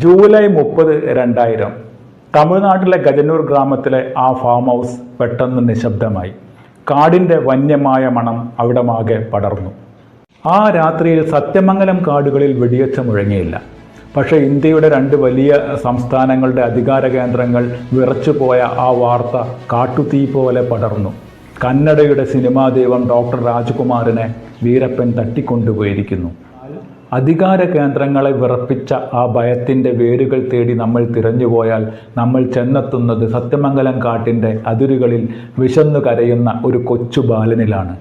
July മുപ്പത് രണ്ടായിരം. തമിഴ്നാട്ടിലെ ഗജന്നൂർ ഗ്രാമത്തിലെ ആ ഫാം ഹൗസ് പെട്ടെന്ന് നിശബ്ദമായി. കാടിന്റെ വന്യമായ മണം അവിടമാകെ പടർന്നു. ആ രാത്രിയിൽ സത്യമംഗലം കാടുകളിൽ വെടിയച്ച മുഴങ്ങിയില്ല. പക്ഷേ ഇന്ത്യയുടെ രണ്ട് വലിയ സംസ്ഥാനങ്ങളുടെ അധികാര കേന്ദ്രങ്ങൾ വിറച്ചുപോയ ആ വാർത്ത കാട്ടുതീ പോലെ പടർന്നു. കന്നഡയുടെ സിനിമാ ദൈവം ഡോക്ടർ രാജ്കുമാറിനെ വീരപ്പൻ തട്ടിക്കൊണ്ടുപോയിരിക്കുന്നു. അധികാര കേന്ദ്രങ്ങളെ വിറപ്പിച്ച ആ ഭയത്തിന്റെ വേരുകൾ തേടി നമ്മൾ തിരഞ്ഞുപോയാൽ നമ്മൾ ചെന്നെത്തുന്നത് സത്യമംഗലം കാട്ടിന്റെ അതിരുകളിൽ വിശന്നു കരയുന്ന ഒരു കൊച്ചു ബാലനിലാണ്.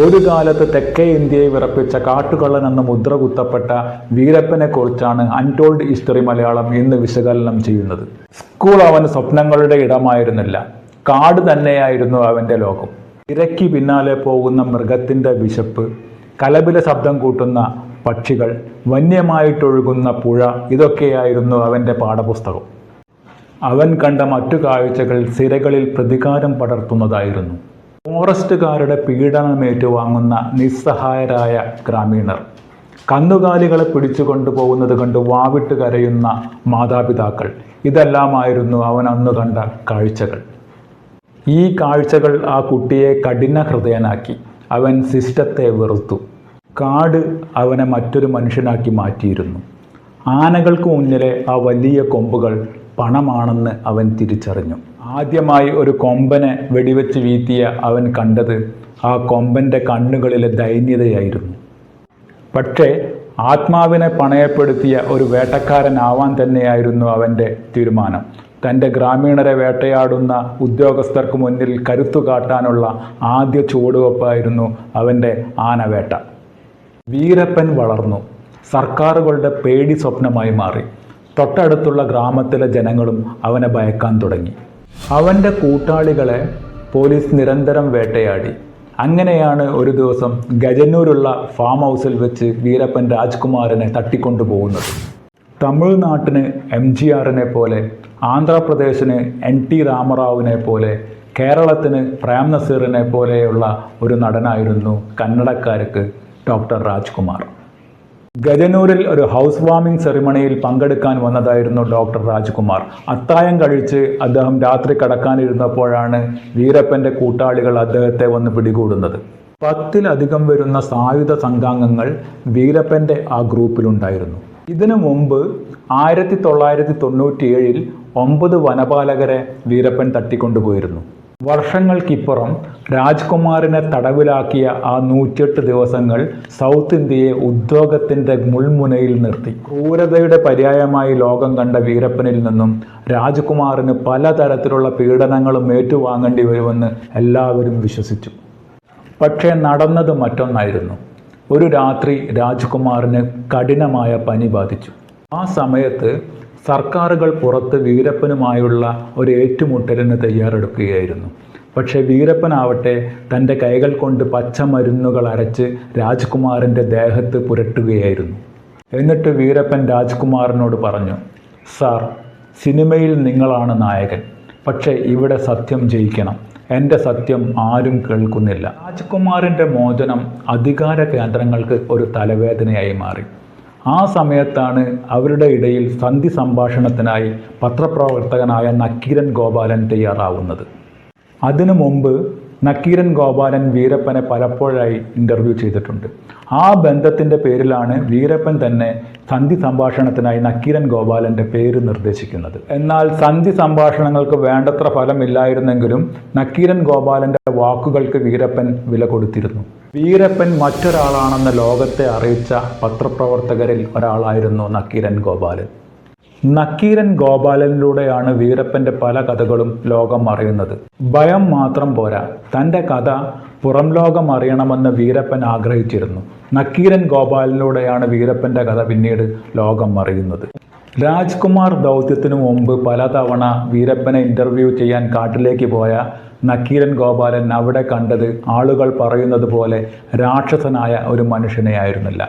ഒരു കാലത്ത് തെക്കേ ഇന്ത്യയെ വിറപ്പിച്ച കാട്ടുകള്ളൻ എന്ന് മുദ്ര കുത്തപ്പെട്ട വീരപ്പനെക്കുറിച്ചാണ് അൺടോൾഡ് ഹിസ്റ്ററി മലയാളം ഇന്ന് വിശകലനം ചെയ്യുന്നത്. സ്കൂൾ അവന് സ്വപ്നങ്ങളുടെ ഇടമായിരുന്നില്ല. കാട് തന്നെയായിരുന്നു അവന്റെ ലോകം. ഇരയ്ക്ക് പിന്നാലെ പോകുന്ന മൃഗത്തിന്റെ വിശപ്പ് കലപില ശബ്ദം കൂട്ടുന്ന പക്ഷികൾ വന്യമായിട്ടൊഴുകുന്ന പുഴ ഇതൊക്കെയായിരുന്നു അവന്റെ പാഠപുസ്തകം. അവൻ കണ്ട മറ്റു കാഴ്ചകൾ സിരകളിൽ പ്രതികാരം പടർത്തുന്നതായിരുന്നു. ഫോറസ്റ്റുകാരുടെ പീഡനമേറ്റുവാങ്ങുന്ന നിസ്സഹായരായ ഗ്രാമീണർ. കന്നുകാലികളെ പിടിച്ചു കൊണ്ടുപോകുന്നത് കണ്ട് വാവിട്ട് കരയുന്ന മാതാപിതാക്കൾ. ഇതെല്ലാമായിരുന്നു അവൻ അന്ന് കണ്ട കാഴ്ചകൾ. ഈ കാഴ്ചകൾ ആ കുട്ടിയെ കഠിന ഹൃദയനാക്കി അവൻ സിസ്റ്റത്തെ വെറുത്തു. കാട് അവനെ മറ്റൊരു മനുഷ്യനാക്കി മാറ്റിയിരുന്നു. ആനകൾക്ക് മുന്നിലെ ആ വലിയ കൊമ്പുകൾ പണമാണെന്ന് അവൻ തിരിച്ചറിഞ്ഞു. ആദ്യമായി ഒരു കൊമ്പനെ വെടിവെച്ച് വീഴ്ത്തിയ അവൻ കണ്ടത് ആ കൊമ്പന്റെ കണ്ണുകളിലെ ദൈന്യതയായിരുന്നു. പക്ഷേ ആത്മാവിനെ പണയപ്പെടുത്തിയ ഒരു വേട്ടക്കാരനാവാൻ തന്നെയായിരുന്നു അവന്റെ തീരുമാനം. തന്റെ ഗ്രാമീണരെ വേട്ടയാടുന്ന ഉദ്യോഗസ്ഥർക്ക് മുന്നിൽ കരുത്തു കാട്ടാനുള്ള ആദ്യ ചുവടുവെപ്പായിരുന്നു അവന്റെ ആനവേട്ട. വീരപ്പൻ വളർന്നു. സർക്കാരുകളുടെ പേടി സ്വപ്നമായി മാറി. തൊട്ടടുത്തുള്ള ഗ്രാമത്തിലെ ജനങ്ങളും അവനെ ഭയക്കാൻ തുടങ്ങി. അവന്റെ കൂട്ടാളികളെ പോലീസ് നിരന്തരം വേട്ടയാടി. അങ്ങനെയാണ് ഒരു ദിവസം ഗജന്നൂരുള്ള ഫാം ഹൗസിൽ വെച്ച് വീരപ്പൻ രാജ്കുമാറിനെ തട്ടിക്കൊണ്ടുപോകുന്നത് തമിഴ്നാട്ടിന് എം ജി ആറിനെ പോലെ ആന്ധ്രാപ്രദേശിന് എൻ ടി രാമറാവുവിനെ പോലെ കേരളത്തിന് പ്രേം നസീറിനെ പോലെയുള്ള ഒരു നടനായിരുന്നു കന്നഡക്കാർക്ക് ഡോക്ടർ രാജ്കുമാർ. ഗജനൂരിൽ ഒരു ഹൗസ് വാമിംഗ് സെറിമണിയിൽ പങ്കെടുക്കാൻ വന്നതായിരുന്നു ഡോക്ടർ രാജ്കുമാർ. അത്തായം കഴിച്ച് അദ്ദേഹം രാത്രി കടക്കാനിരുന്നപ്പോഴാണ് വീരപ്പന്റെ കൂട്ടാളികൾ അദ്ദേഹത്തെ വന്ന് പിടികൂടുന്നത്. പത്തിലധികം വരുന്ന സായുധ സംഘാംഗങ്ങൾ വീരപ്പന്റെ ആ ഗ്രൂപ്പിലുണ്ടായിരുന്നു. ഇതിനു മുമ്പ് ആയിരത്തി തൊള്ളായിരത്തി തൊണ്ണൂറ്റിയേഴിൽ ഒമ്പത് വനപാലകരെ വീരപ്പൻ തട്ടിക്കൊണ്ടുപോയിരുന്നു. വർഷങ്ങൾക്കിപ്പുറം രാജ്കുമാറിനെ തടവിലാക്കിയ ആ നൂറ്റിയെട്ട് ദിവസങ്ങൾ സൗത്ത് ഇന്ത്യയെ ഉദ്യോഗത്തിന്റെ മുൾമുനയിൽ നിർത്തി. ക്രൂരതയുടെ പര്യായമായി ലോകം കണ്ട വീരപ്പനിൽ നിന്നും രാജ്കുമാറിന് പലതരത്തിലുള്ള പീഡനങ്ങളും ഏറ്റുവാങ്ങേണ്ടി വരുമെന്ന് എല്ലാവരും വിശ്വസിച്ചു. പക്ഷേ നടന്നത് മറ്റൊന്നായിരുന്നു. ഒരു രാത്രി രാജ്കുമാറിന് കഠിനമായ പനി ബാധിച്ചു. ആ സമയത്ത് സർക്കാരുകൾ പുറത്ത് വീരപ്പനുമായുള്ള ഒരു ഏറ്റുമുട്ടലിന് തയ്യാറെടുക്കുകയായിരുന്നു. പക്ഷേ വീരപ്പനാവട്ടെ തന്റെ കൈകൾ കൊണ്ട് പച്ചമരുന്നുകൾ അരച്ച് രാജ്കുമാറിന്റെ ദേഹത്ത് പുരട്ടുകയായിരുന്നു. എന്നിട്ട് വീരപ്പൻ രാജ്കുമാറിനോട് പറഞ്ഞു സാർ സിനിമയിൽ നിങ്ങളാണ് നായകൻ. പക്ഷേ ഇവിടെ സത്യം ജയിക്കണം. എന്റെ സത്യം ആരും കേൾക്കുന്നില്ല. രാജ്കുമാറിന്റെ മോചനം അധികാര കേന്ദ്രങ്ങൾക്ക് ഒരു തലവേദനയായി മാറി. ആ സമയത്താണ് അവരുടെ ഇടയിൽ സന്ധി സംഭാഷണത്തിനായി പത്രപ്രവർത്തകനായ നക്കീരൻ ഗോപാലൻ തയ്യാറാവുന്നത്. അതിനു മുമ്പ് നക്കീരൻ ഗോപാലൻ വീരപ്പനെ പലപ്പോഴായി ഇന്റർവ്യൂ ചെയ്തിട്ടുണ്ട്. ആ ബന്ധത്തിന്റെ പേരിലാണ് വീരപ്പൻ തന്നെ സന്ധി സംഭാഷണത്തിനായി നക്കീരൻ ഗോപാലന്റെ പേര് നിർദ്ദേശിക്കുന്നത്. എന്നാൽ സന്ധി സംഭാഷണങ്ങൾക്ക് വേണ്ടത്ര ഫലമില്ലായിരുന്നെങ്കിലും നക്കീരൻ ഗോപാലന്റെ വാക്കുകൾക്ക് വീരപ്പൻ വില കൊടുത്തിരുന്നു. വീരപ്പൻ മറ്റൊരാളാണെന്ന ലോകത്തെ അറിയിച്ച പത്രപ്രവർത്തകരിൽ ഒരാളായിരുന്നു നക്കീരൻ ഗോപാലൻ. നക്കീരൻ ഗോപാലനിലൂടെയാണ് വീരപ്പന്റെ പല കഥകളും ലോകം അറിയുന്നത്. ഭയം മാത്രം പോരാ. തന്റെ കഥ പുറം ലോകം അറിയണമെന്ന് വീരപ്പൻ ആഗ്രഹിച്ചിരുന്നു. നക്കീരൻ ഗോപാലനിലൂടെയാണ് വീരപ്പന്റെ കഥ പിന്നീട് ലോകം അറിയുന്നത്. രാജ്കുമാർ ദൗത്യത്തിനു മുമ്പ് പലതവണ വീരപ്പനെ ഇന്റർവ്യൂ ചെയ്യാൻ കാട്ടിലേക്ക് പോയ നക്കീരൻ ഗോപാലൻ അവിടെ കണ്ടത് ആളുകൾ പറയുന്നത് പോലെ രാക്ഷസനായ ഒരു മനുഷ്യനെയായിരുന്നില്ല.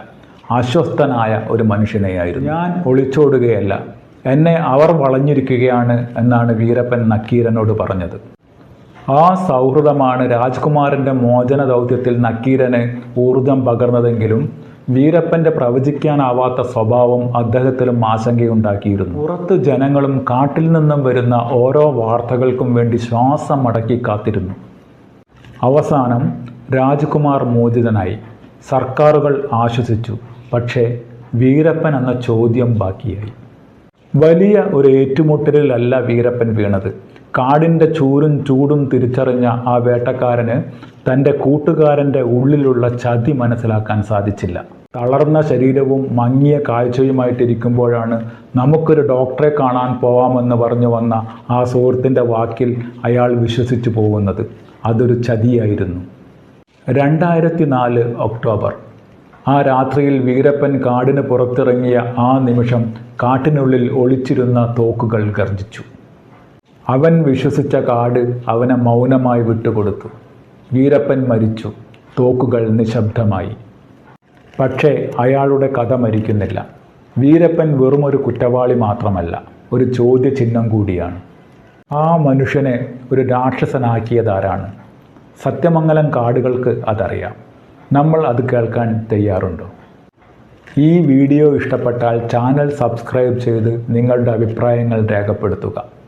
അസ്വസ്ഥനായ ഒരു മനുഷ്യനെയായിരുന്നു. ഞാൻ ഒളിച്ചോടുകയല്ല. എന്നെ അവർ വളഞ്ഞിരിക്കുകയാണ് എന്നാണ് വീരപ്പൻ നക്കീരനോട് പറഞ്ഞത്. ആ സൗഹൃദമാണ് രാജ്കുമാരന്റെ മോചന ദൗത്യത്തിൽ നക്കീരന് ഊർജം പകർന്നതെങ്കിലും വീരപ്പന്റെ പ്രവചിക്കാനാവാത്ത സ്വഭാവം അദ്ദേഹത്തിലും ആശങ്കയുണ്ടാക്കിയിരുന്നു. പുറത്ത് ജനങ്ങളും കാട്ടിൽ നിന്നും വരുന്ന ഓരോ വാർത്തകൾക്കും വേണ്ടി ശ്വാസം അടക്കി കാത്തിരുന്നു. അവസാനം രാജ്കുമാർ മോചിതനായി. സർക്കാരുകൾ ആശ്വസിച്ചു. പക്ഷേ വീരപ്പൻ എന്ന ചോദ്യം ബാക്കിയായി. വലിയ ഒരു ഏറ്റുമുട്ടലിലല്ല വീരപ്പൻ വീണത്. കാടിന്റെ ചൂരും ചൂടും തിരിച്ചറിഞ്ഞ ആ വേട്ടക്കാരന് തന്റെ കൂട്ടുകാരന്റെ ഉള്ളിലുള്ള ചതി മനസ്സിലാക്കാൻ സാധിച്ചില്ല. തളർന്ന ശരീരവും മങ്ങിയ കാഴ്ചയുമായിട്ടിരിക്കുമ്പോഴാണ് നമുക്കൊരു ഡോക്ടറെ കാണാൻ പോവാമെന്ന് പറഞ്ഞു വന്ന ആ സുഹൃത്തിന്റെ വാക്കിൽ അയാൾ വിശ്വസിച്ചു പോകുന്നത്. അതൊരു ചതിയായിരുന്നു. രണ്ടായിരത്തി നാല് ഒക്ടോബർ ആ രാത്രിയിൽ വീരപ്പൻ കാടിന് പുറത്തിറങ്ങിയ ആ നിമിഷം കാട്ടിനുള്ളിൽ ഒളിച്ചിരുന്ന തോക്കുകൾ ഗർജിച്ചു അവൻ വിശ്വസിച്ച കാട് അവനെ മൗനമായി വിട്ടുകൊടുത്തു. വീരപ്പൻ മരിച്ചു. തോക്കുകൾ നിശബ്ദമായി. പക്ഷേ അയാളുടെ കഥ മരിക്കുന്നില്ല. വീരപ്പൻ വെറുമൊരു കുറ്റവാളി മാത്രമല്ല ഒരു ചോദ്യചിഹ്നം കൂടിയാണ്. ആ മനുഷ്യനെ ഒരു രാക്ഷസനാക്കിയതാരാണ്? സത്യമംഗലം കാടുകൾക്ക് അതറിയാം. നമ്മൾ അത് കേൾക്കാൻ തയ്യാറുണ്ടോ? ഈ വീഡിയോ ഇഷ്ടപ്പെട്ടാൽ ചാനൽ സബ്സ്ക്രൈബ് ചെയ്ത് നിങ്ങളുടെ അഭിപ്രായങ്ങൾ രേഖപ്പെടുത്തുക.